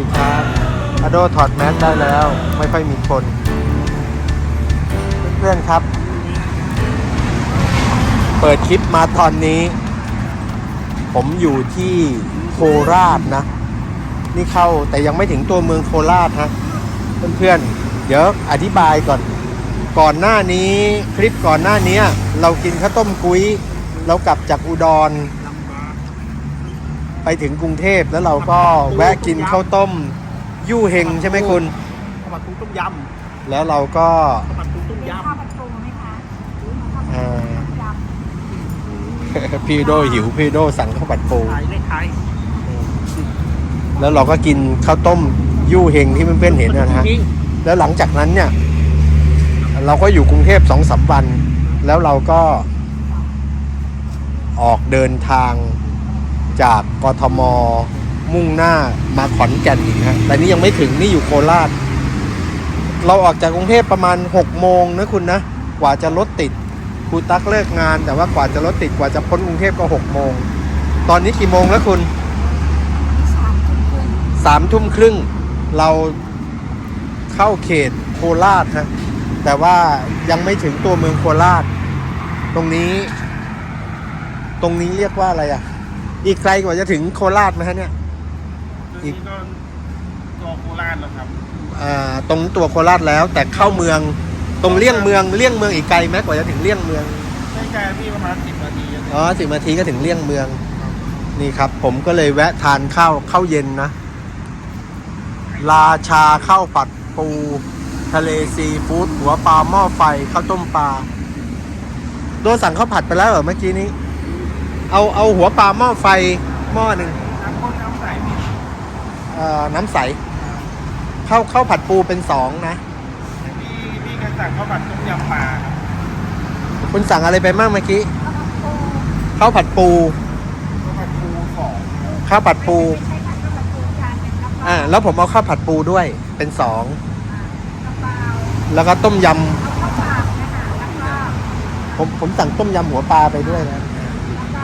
ดีครับอโดถอดแมสได้แล้ว ไม่ค่อยมีคน เพื่อนๆครับ เปิดคลิปมาตอนนี้ ผมอยู่ที่โคราชนะ นี่เข้าแต่ยังไม่ถึงตัวเมืองโคราชฮะเพื่อนๆ เดี๋ยวอธิบายก่อน ก่อนหน้านี้คลิปก่อนหน้านี้เรากินข้าวต้มกุ้ย เรากลับจากอุดร ไปถึงกรุงเทพแล้วเราก็แวะกินข้าวต้มยู่ เฮงใช่ไหมคุณ ข้าวผัดปูต้มยแล้วเราก็ำข้าวผัดปูต้มเป็นยข้าวผัดปูไหมคะหรือข้าวผัดเอ่อยำพี่โดหิวพี่โดสั่งข้าวผัดปูำขายในไทยแล้วเราก็กินข้าวต้มยู่เฮงที่เพื่อนๆเห็นนะฮะ จริงแล้วหลังจากนั้นเนี่ย เราก็อยู่กรุงเทพสองสามวัน แล้วเราก็ออกเดินทาง จากกทม มุ่งหน้ามาขอนแก่นอีกฮะแต่นี่ยังไม่ถึงนี่อยู่โคราช เราออกจากกรุงเทพประมาณ6โมงนะคุณนะ กว่าจะรถติดครูตักเลิกงาน แต่ว่ากว่าจะรถติดกว่าจะพ้นกรุงเทพก็6โมง ตอนนี้กี่โมงแล้วคุณสามทุ่มครึ่งสามทุ่มครึ่งเราเข้าเขตโคราชฮะแต่ว่ายังไม่ถึงตัวเมืองโคราช ตรงนี้ ตรงนี้เรียกว่าอะไรอะ อีกไกลกว่าจะถึงโคราชไหมฮะเนี่ยนี่ก็ตัวโคราชแล้วครับ อ่าตรงตัวโคราชแล้ว แต่เข้าเมืองตรงเลี่ยงเมืองเลี่ยงเมืองอีกไกลไหมกว่าจะถึงเลี่ยงเมือง ใช่ใช่พี่ประมาณสิบนาทีอะอ๋อสิบนาทีก็ถึงเลี่ยงเมือง นี่ครับ ผมก็เลยแวะทานข้าวข้าวเย็นนะ ราชาข้าวผัดปู ทะเลซีฟู้ดหัวปลาหม้อไฟข้าวต้มปลาโดนสั่งข้าวผัดไปแล้วเหรอเมื่อกี้นี้ เอาเอาหัวปลาหม้อไฟหม้อหนึ่งน้ำข้นน้ำใสพี่เอ่อน้ำใสข้าวข้าวผัดปูเป็นสองนะพี่พี่ก็สั่งข้าวผัดต้มยำปลาครับคุณสั่งอะไรไปบ้างเมื่อกี้ข้าวผัดปูข้าวผัดปูข้าวผัดปูสองข้าวผัดปูไม่ใช่ผัดข้าวผัดปูจานเป็นกระเพราอ่าแล้วผมเอาข้าวผัดปูด้วยเป็นสองกระเพราแล้วก็ต้มยำเอาข้าวเปล่านะคะแล้วก็ผมผมสั่งต้มยำหัวปลาไปด้วยนะ แล้วก็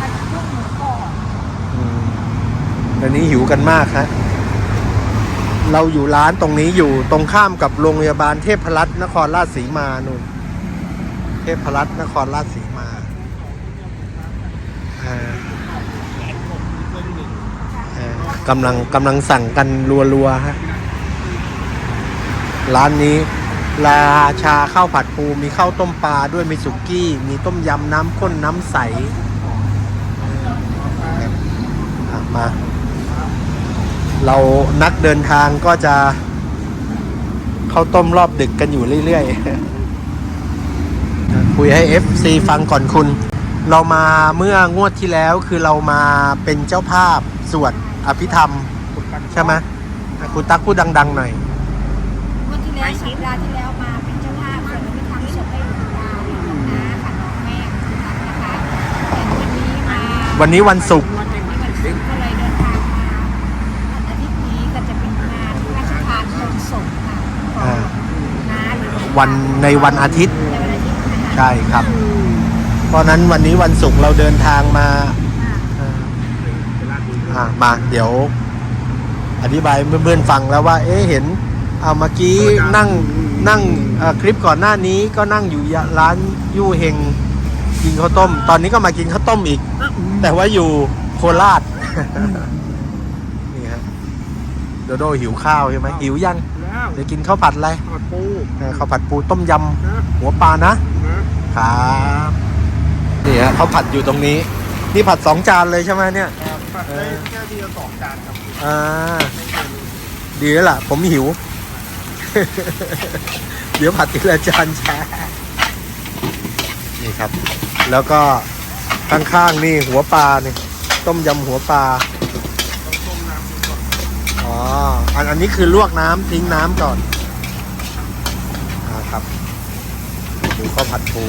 ผัดกุ้งหมูกรอบ ตอนนี้หิวกันมากฮะเราอยู่ร้านตรงนี้อยู่ตรงข้ามกับโรงพยาบาลเทพรัตน์นครราชสีมานู่น เทพรัตน์นครราชสีมาอ่ากำลังกำลังสั่งกันรัวๆฮะร้านนี้ ราชาข้าวผัดปูมีข้าวต้มปลาด้วยมีสุกี้ มีต้มยำน้ำข้นน้ำใสมา เรานักเดินทางก็จะเข้าต้มรอบดึกกันอยู่เรื่อยๆ คุยให้ FC ฟังก่อนคุณ เรามาเมื่องวดที่แล้วคือเรามาเป็นเจ้าภาพสวดอภิธรรม ใช่ไหมอะคุณตั๊กพูดดัง ๆ หน่อยเมื่อที่แล้วสัปดาห์ที่แล้วมาเป็นเจ้าภาพส่วนที่ทำศพให้หลวงตาหลวงน้าค่ะน้องแม่นะคะแต่วันนี้มาวันนี้วันศุกร์ องอ่าน้าหรือหลงตาวันในวันอาทิตย์ ในวันอาทิตย์นะคะใช่ครับ เพราะฉะนั้นวันนี้วันศุกร์เราเดินทางมาอ่าอ่าอ่ามาเดี๋ยว อธิบายเพื่อนๆฟังแล้วว่า เอ๊ะเห็นเอาเมื่อกี้นั่งนั่งเอ่อคลิปก่อนหน้านี้ก็นั่งอยู่ร้านยู่เฮงกินข้าวต้ม ตอนนี้ก็มากินข้าวต้มอีก แต่ว่าอยู่โคราชนี่ฮะโดโดหิวข้าวใช่ไหมหิวยัง แล้วเดี๋ยวกินข้าวผัดอะไรข้าวผัดปูเอ่อข้าวผัดปูต้มยนะำหัวปลานะนะครับนี่ฮะเขาผัดอยู่ตรงนี้ นี่ผัดสองจานเลยใช่ไหมเนี่ยครับผัดได้แค่ทีละสองจานครับอ่าดีแล้วล่ะ ผมหิว เดี๋ยวผัดทีละจานแชร์นี่ครับ แล้วก็ข้างๆนี่หัวปลานี่ต้มยำหัวปลา ต้องต้มน้ำก่อน อ๋ อันอันนี้คือลวกน้ำทิ้งน้ำก่อนอ่าครับดูข้าวผัดปู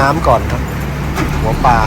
น้ำก่อนครับ หัวปลา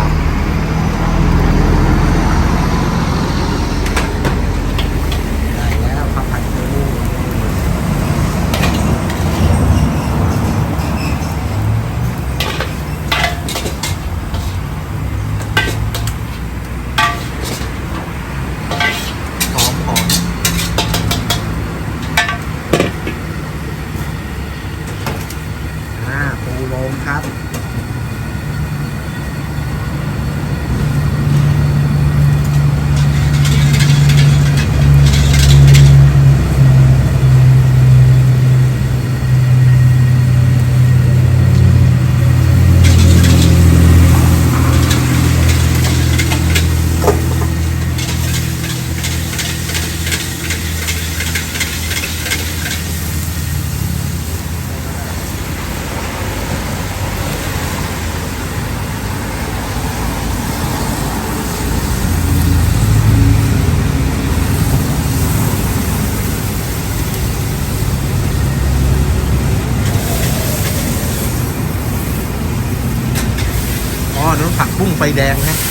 ผักบุ้งไฟแดงนะ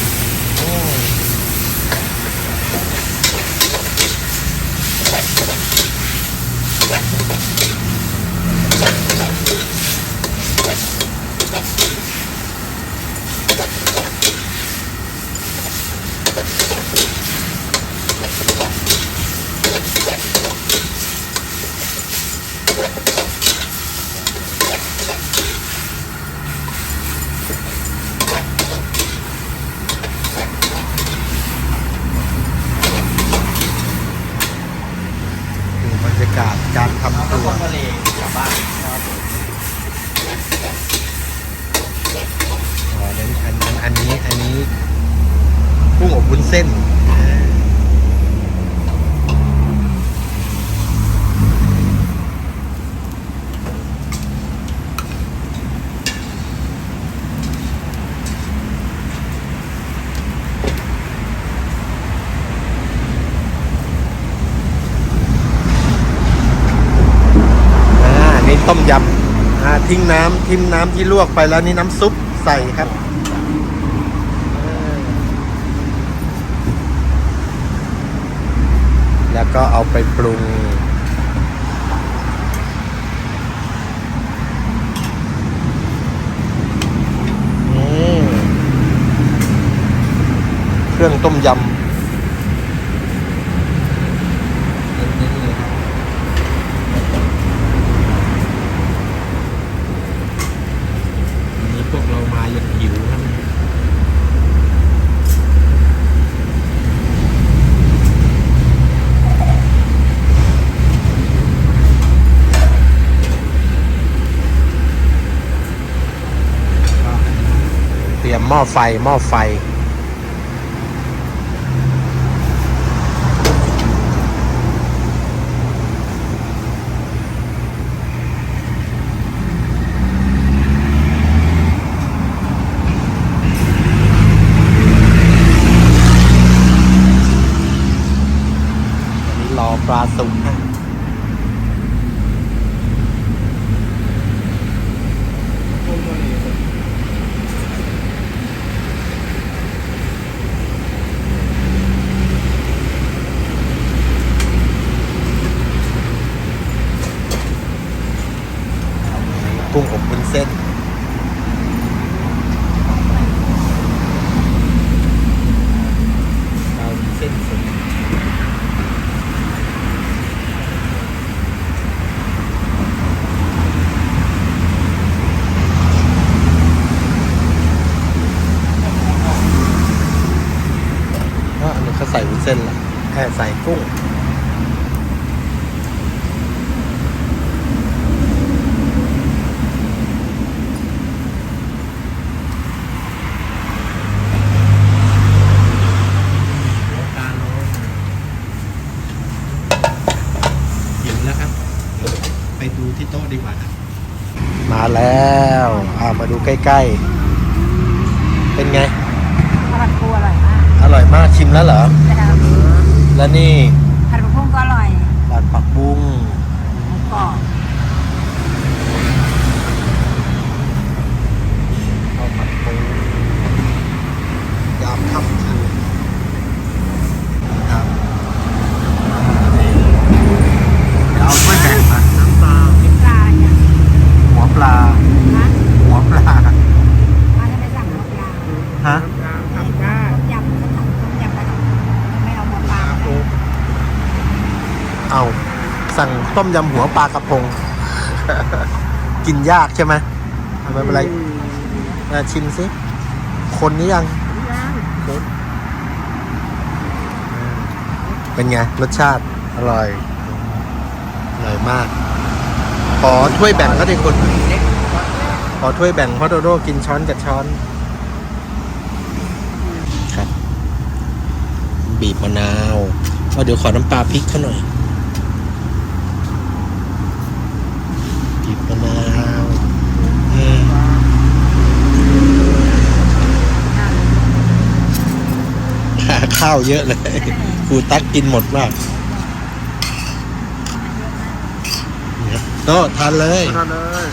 เส้นต้มยำทิ้งน้ำทิ้งน้ำที่ลวกไปแล้วนี่น้ำซุปใส่ครับ ก็เอาไปปรุง เครื่องต้มยำ ม้อไฟหม้อไฟ ใกล้ๆ เป็นไงอร่อยมาก อร่อยมากชิมแล้วเหรอ แล้วนี่ ต้มยำหัวปลากระพง กินยากใช่ไหมเอาไม่เป็นไรมาชิมสิ คนนี้ยัง เป็นไง รสชาติ อร่อย อร่อยมาก ขอถ้วยแบ่งก็ได้คุณขอถ้วยแบ่งเพราะโดโดกินช้อนกับช้อนครับ บีบมะนาวเอาเดี๋ยวขอน้ำปลาพริกเขาหน่อย บีบมะนาวอืมหาข้าวเยอะเลย ครูตักกินหมดมากเนี่ยโตทานเลยทานเลย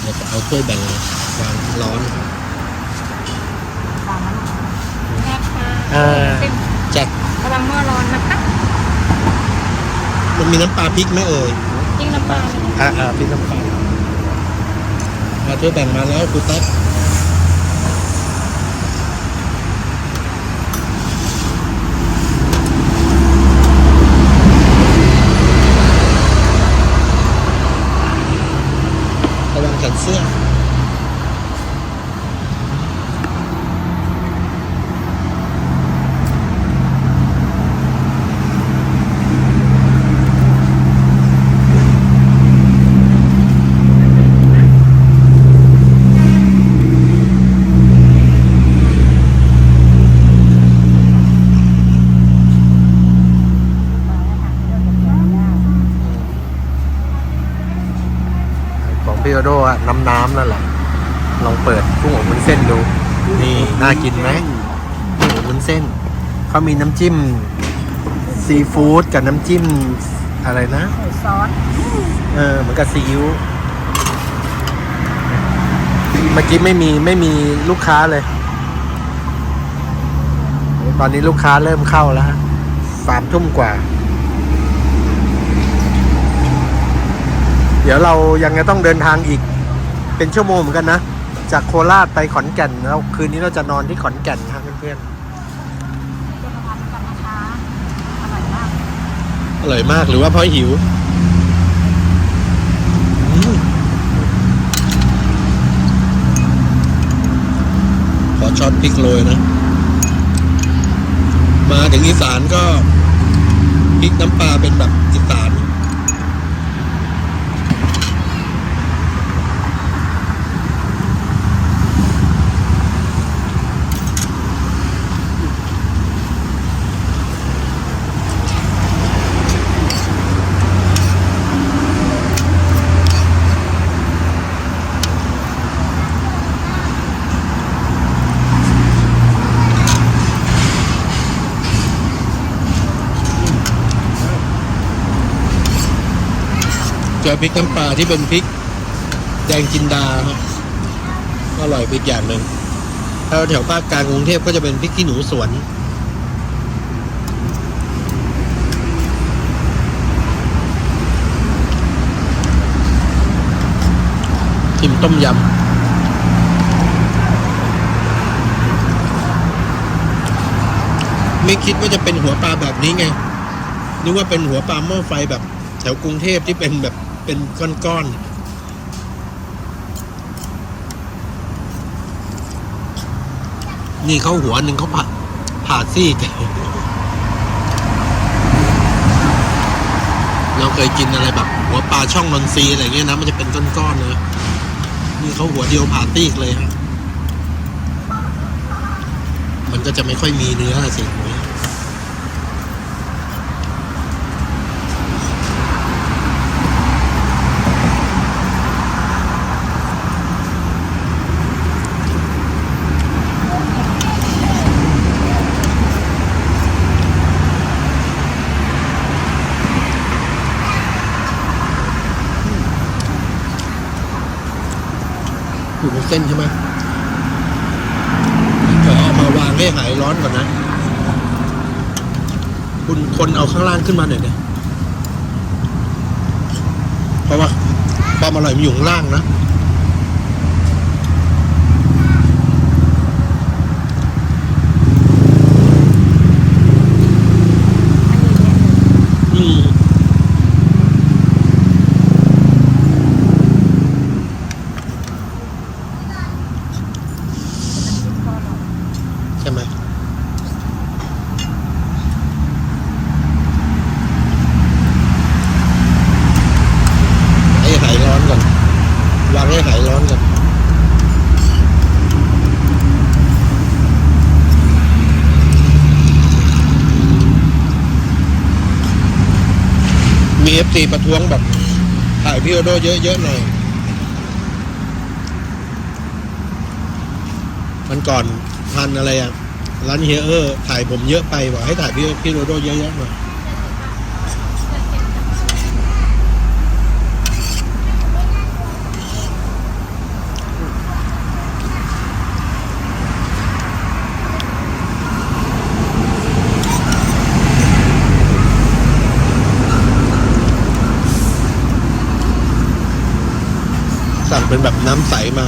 เดี๋ยวจะเอาถ้วยแบ่งวางร้อนแม่ค่ะอ่าแจ็คระวังหม้อร้อนนะคะ มันมีน้ำปลาพริกไหมเอ่ยจิ้งน้ำปลาเลยอ่าอ่าพริกน้ำปลาเอาถ้วยแบ่งมาแล้วครูตั๊กระวังแขนเสื้อ ของพี่โอโดอะ น้ำน้ำๆนั่นแหละ ลองเปิดกุ้งอบวุ้นเส้นดู นี่น่ากินไหมกุ้งอบวุ้นเส้น เขามีน้ำจิ้มซีฟู้ดกับน้ำจิ้มอะไรนะใส่ซอส เออเหมือนกับซีอิ๊ว เมื่อกี้ไม่มีไม่มีลูกค้าเลย ตอนนี้ลูกค้าเริ่มเข้าแล้วฮะสามทุ่มกว่า เดี๋ยวเรายังจะต้องเดินทางอีก เป็นชั่วโมงเหมือนกันนะ จากโคราชไปขอนแก่นแล้วคืนนี้เราจะนอนที่ขอนแก่นครับเพื่อนเดี๋ยวมาทานกันนะคะอร่อยมากๆอร่อยมากหรือว่าเพราะหิวอืมขอช็อตพริกโรยนะ มาถึงอีสานก็พริกน้ำปลาเป็นแบบอีสาน เจอพริกน้ำปลาที่เป็นพริกแดงจินดาครับอร่อยไปอีกอย่างหนึ่งถ้าแถวภาคกลางกรุงเทพก็จะเป็นพริกขี้หนูสวนชิมต้มยำไม่คิดว่าจะเป็นหัวปลาแบบนี้ไง นึกว่าเป็นหัวปลาหม้อไฟแบบ แถวกรุงเทพที่เป็นแบบ เป็นก้อนๆนี่เขาหัวหนึ่งเขาผ่าผ่าซีกเราเคยกินอะไรแบบ หัวปลาช่องนนทรีอะไรเงี้ยนะมันจะเป็นก้อนๆเลยนี่เขาหัวเดียวผ่าซีกเลยฮะมันก็จะไม่ค่อยมีเนื้อสิ อยู่บนเส้นใช่ไหมขอเอามาวางให้หายร้อนก่อนนะ คุณคนเอาข้างล่างขึ้นมาหน่อยเนี่ยเพราะว่าความอร่อยมันอยู่ข้างล่างนะ หายร้อนกัน มีเอฟซีประท้วงแบบถ่ายพี่โอโดเยอะๆหน่อย มันก่อนพันอะไรอะร้านเฮียเออร์ถ่ายผมเยอะไปบอกให้ถ่ายพี่พี่โรโดเยอะๆหน่อย น้ำใสมา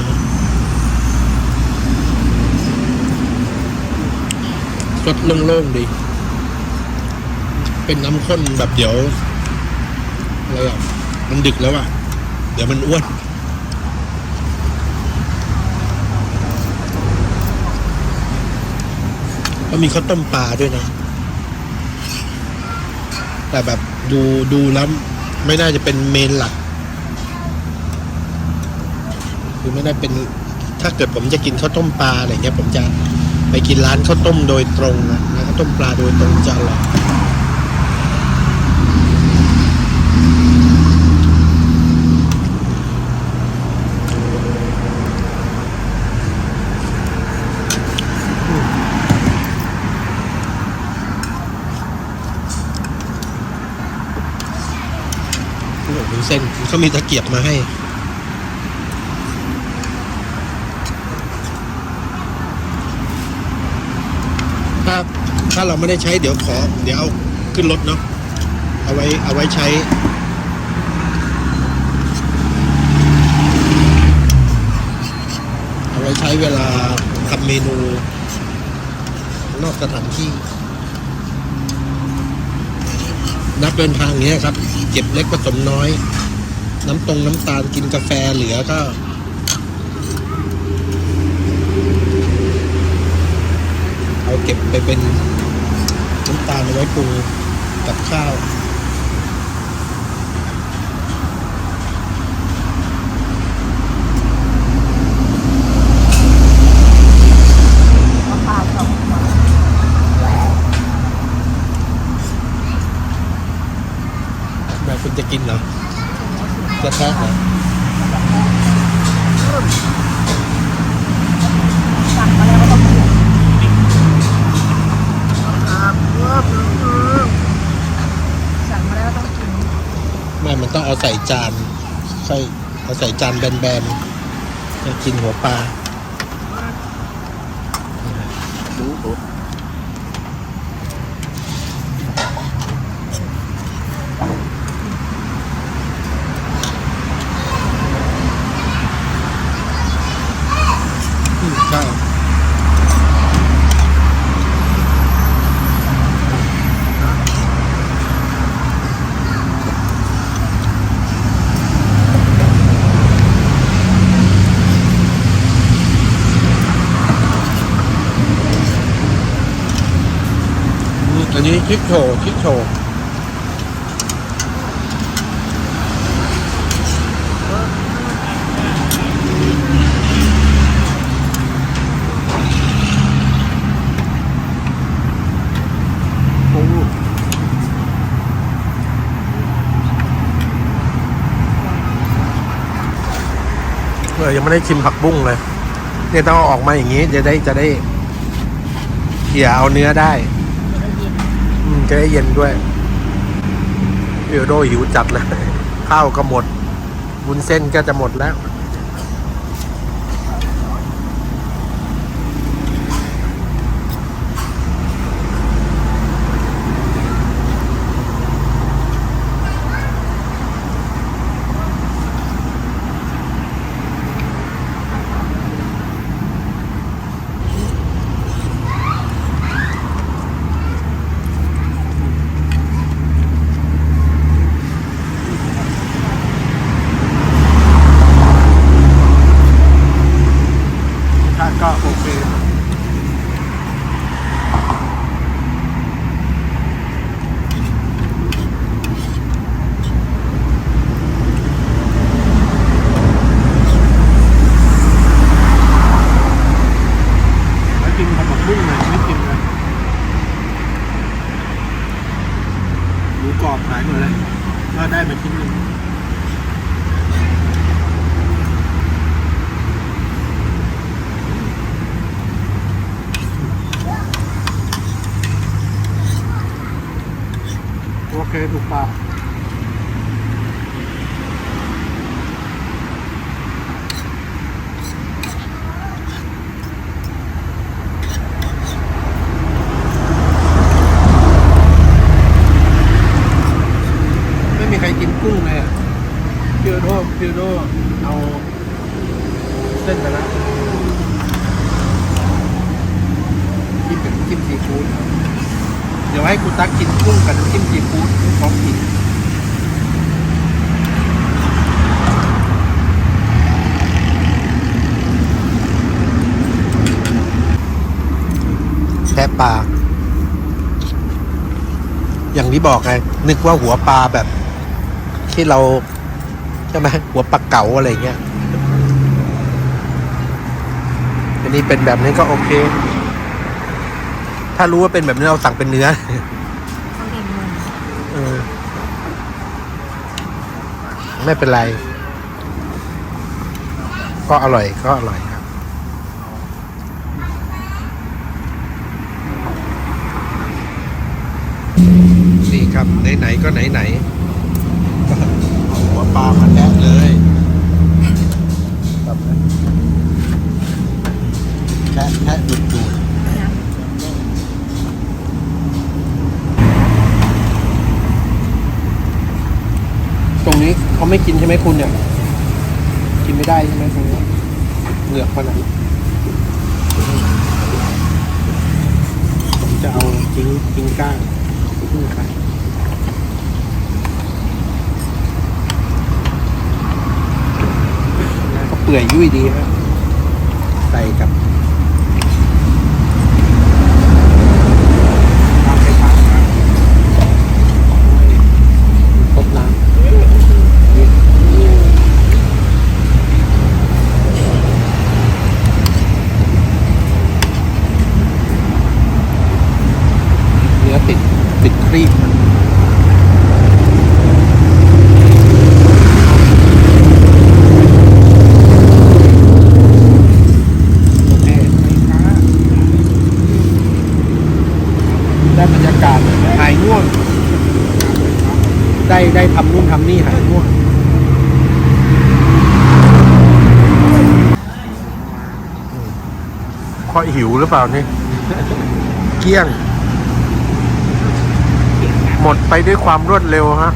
สดโล่งๆดี เป็นน้ำข้นแบบเดี๋ยวอะไรอะมันดึกแล้วอะ เดี๋ยวมันอ้วนก็มีข้าวต้มปลาด้วยนะ แต่แบบดูดูแล้วไม่น่าจะเป็นเมนหลัก คือไม่ได้เป็นถ้าเกิดผมจะกินข้าวต้มปลาอะไรเงี้ยผมจะไปกินร้านข้าวต้มโดยตรงนะข้าวต้มปลาโดยตรงจะอร่อยเส้นเขามีตะเกียบมาให้ ถ้าถ้าเราไม่ได้ใช้เดี๋ยวขอ เดี๋ยวเอาขึ้นรถเนาะเอาไว้เอาไว้ใช้เอาไว้ใช้เวลาทำเมนู นอกสถานที่ นับเดินทางเงี้ยครับ เก็บเล็กผสมน้อย น้ำตรงน้ำตาลกินกาแฟเหลือก็เอาเก็บไปเป็นำตาลเอาไว้ปรุงกับข้าวข้าวสองหัวแบบคุณจะกินเหรอ จะแท้เหรอ สั่งมาแล้วก็ต้องกินสั่งมาแล้วก็ต้องกิน ไม่มันต้องเอาใส่จาน ค่อยเอาใส่จานแบนๆจะกินหัวปลา อืมใช่ อื มอันนี้ชิคโชว์ชิคโชว์เออยังไม่ได้ชิมผักบุ้งเลย เนี่ยต้องเอาออกมาอย่างนี้ จะได้จะได้เขี่ยเอาเนื้อได้ จะได้เย็นด้วยเอโดหิวจัดเลย ข้าวก็หมดบุญเส้นก็จะหมดแล้ว ที่บอกไงนึกว่าหัวปลาแบบ ที่เราใช่ไหมหัวปลาเก๋าอะไรเงี้ยอันนี้เป็นแบบนี้ก็โอเค ถ้ารู้ว่าเป็นแบบนี้เราสั่งเป็นเนื้อเขาเรียนเงินเออไม่เป็นไร ก็อร่อยก็อร่อยครับ นี่ครับไหนๆก็ไหนๆก็เอาหัวปลามาแทะเลยแบบนั้นแทะแทะดูดดูดตรงนี้เขาไม่กินใช่ไหมคุณเนี่ย กินไม่ได้ใช่ไหมตรงนี้เหงือกมันอะผมจะเอาทิ้งทิ้งก้างทิ้งไข่ก็เปื่อยยุ่ยดีครับใส่กับตามไปทางครับครบน้ำเนื้อติดติดครีบมัน โอเคได้บรรยากาศหายง่วง ได้ได้ทำนู่นทำนี่หายง่วง เพราะหิวหรือเปล่านี่ เกลี้ยง หมดไปด้วยความรวดเร็วฮะ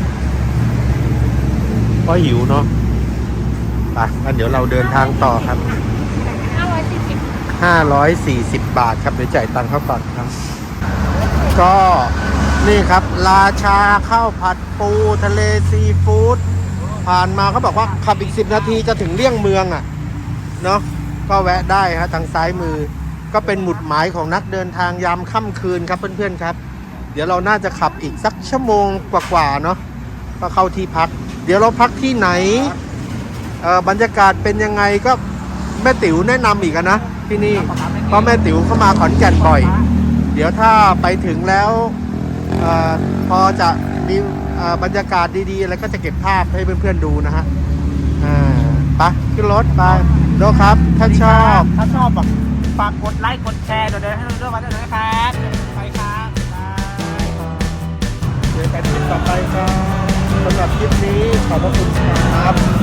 เพราะหิวเนาะไปงั้นเดี๋ยวเราเดินทางต่อครับห้าร้อยสี่สิบ540บาทครับเดี๋ยวจ่ายตังค์เขาก่อนครับ ก็นี่ครับ ราชาข้าวผัดปูทะเลซีฟู้ดผ่านมาเขาบอกว่าขับอีก10นาทีจะถึงเลี่ยงเมืองอะ เนาะก็แวะได้ฮะทางซ้ายมือ ก็เป็นหมุดหมายของนักเดินทางยามค่ำคืนครับเพื่อนๆครับ เดี๋ยวเราน่าจะขับอีกสักชั่วโมงกว่าๆเนาะก็เข้าที่พัก เดี๋ยวเราพักที่ไหนเอ่อบรรยากาศเป็นยังไงก็แม่ติ๋วแนะนำอีกนะที่นี่เพราะแม่ติ๋วเข้ามาขอนแก่นบ่อย เดี๋ยวถ้าไปถึงแล้วเออพอจะมีเอ่อบรรยากาศดีๆอะไรก็จะเก็บภาพให้เพื่อนๆดูนะฮะอ่าไปขึ้นรถไปโดครับ ถ้าชอบ ถ้าชอบแบบ ฝากกดไลค์กดแชร์เดี๋ยวเดี๋ยวให้เราด้วยมาด้วยนะครับไปครับเจอกันคลิปต่อไปครับสำหรับคลิปนี้ขอบพระคุณครับ